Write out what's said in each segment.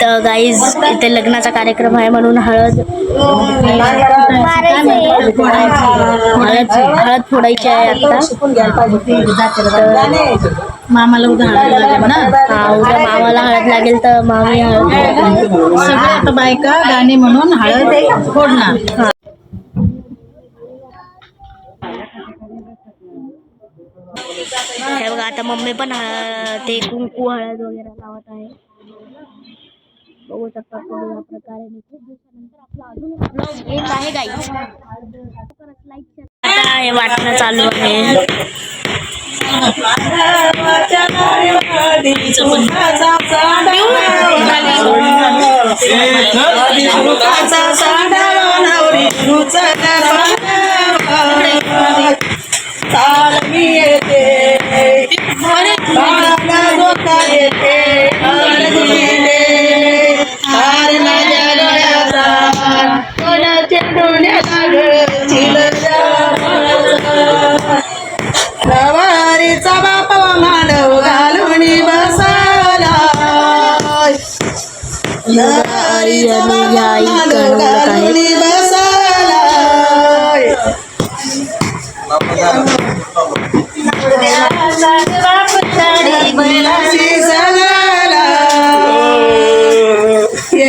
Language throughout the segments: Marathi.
तर गाईज इथे लग्नाचा कार्यक्रम आहे म्हणून हळद हळद हळद फोडायची आहे आता. मामाला उद्या हळद लागेल ना? हा उद्या मामाला हळद लागेल तर मामी हळद. सगळे आता बायका गाणे म्हणून हळद फोडणार. हे. बघा आता मम्मी पण ते कुंकू हळद वगैरे लावत आहे. बघू शकता. तुम्ही या प्रकारे खूप दिवसानंतर आपला अजून एक येत आहे गाई आता हे वाटणं चालू आहे नवारीचा बापा मानव घालून बसाला. नवारीचा बापा मानव घालून बसाला.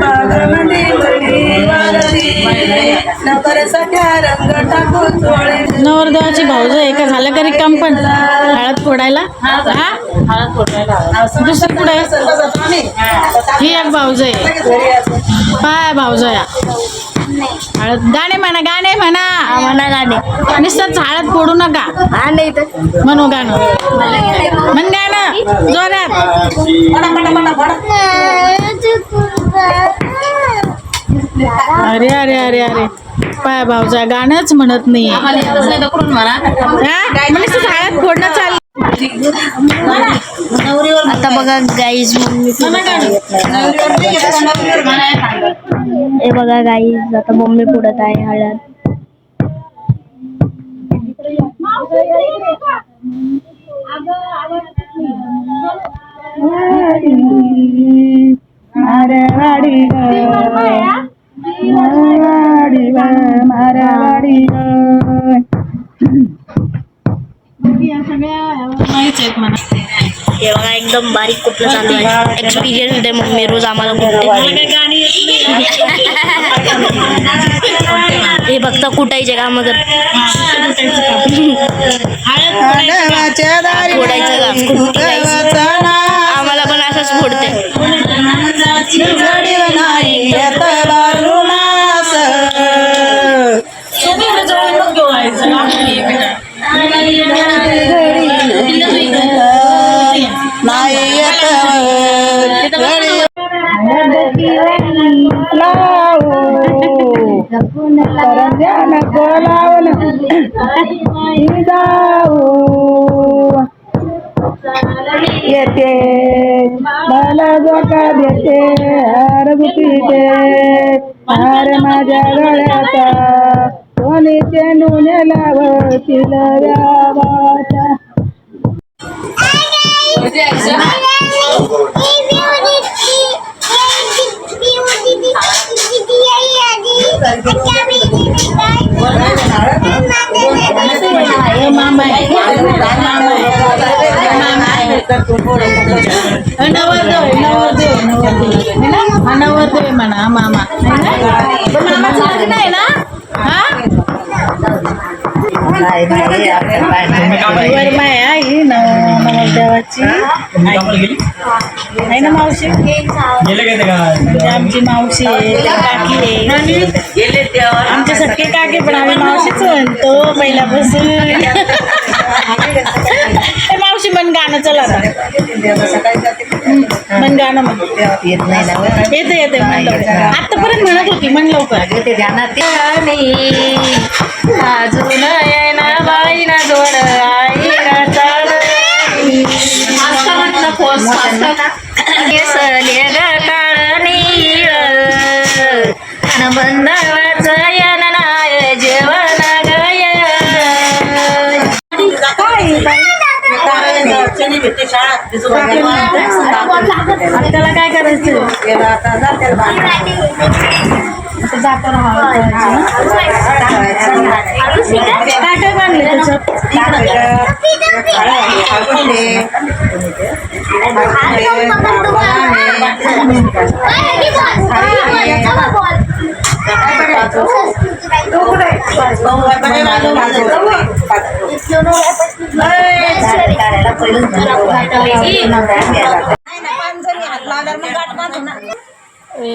বাগান नवरदेवाची भाऊज आहे का झालं का काम पण. हळद फोडायला. हा? दुसरी कुठे? ही एक भाऊज आहे पाय भाऊज या हळद गाणे म्हणा गाणे म्हणा. म्हणा गाणे. नुसतंच हळद फोडू नका. हा म्हणू गाणं. म्हण गाणं. जोरात. अरे अरे अरे अरे. पाय भाऊजा गाणंच म्हणत नाही. हळद फोडणं चाललं. आता बघा गाईज मम्मी हे बघा गाईज आता मम्मी पुढत आहे हळद. मारवाडी मारवाडी हे बघा एकदम बारीक कुठलं चालू आहे? एक्सपिरियन्स दे मम्मी रोज आम्हाला हे फक्त कुटायचे का? कुठती गाईज जाऊ येते मला धोका देते हार गुपीते हार माझ्या गळ्याचा कोणी चेंडून लावतील व्यावाचा you. नवरदेव आहे, नवरदेव नवरदेव हा नवरदेव म्हणा मामा पण मामाचं लग्न आहे ना हा आहे ही नव नवरदेवाची आहे ना मावशी म्हणजे आमची मावशी आहे काकी आहे आमचे सख्खे काकी पण आम्ही मावशीच म्हणतो पहिल्यापासून मावशी मावशी मन गाणं चला मन गाणं म्हण येत नाही ना येते येते आतापर्यंत म्हणत होती मन लवकर ते ध्यानात अजून बाई ना जोड आई ना चाल केसले ग काळ नीळ. जेवण त्याला काय करायचं आता जाताना हळद करायची ना. काय काय बांधले त्याच्यात ए,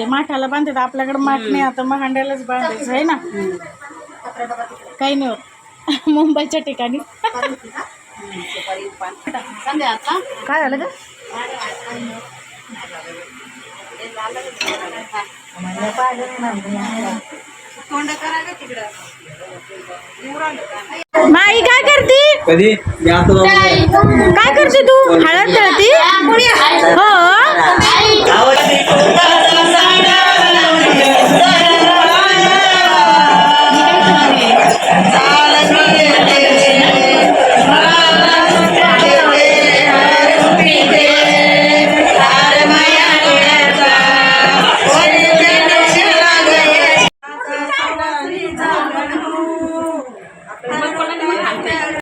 माठाला बांधतात. आपल्याकडे माठ नाही आता मग अंड्यालाच बांधायचं आहे ना. काही नाही होत. मुंबईच्या ठिकाणी. काय झालं ग? माई काय करते? कधी? काय करते तू? हळद तळती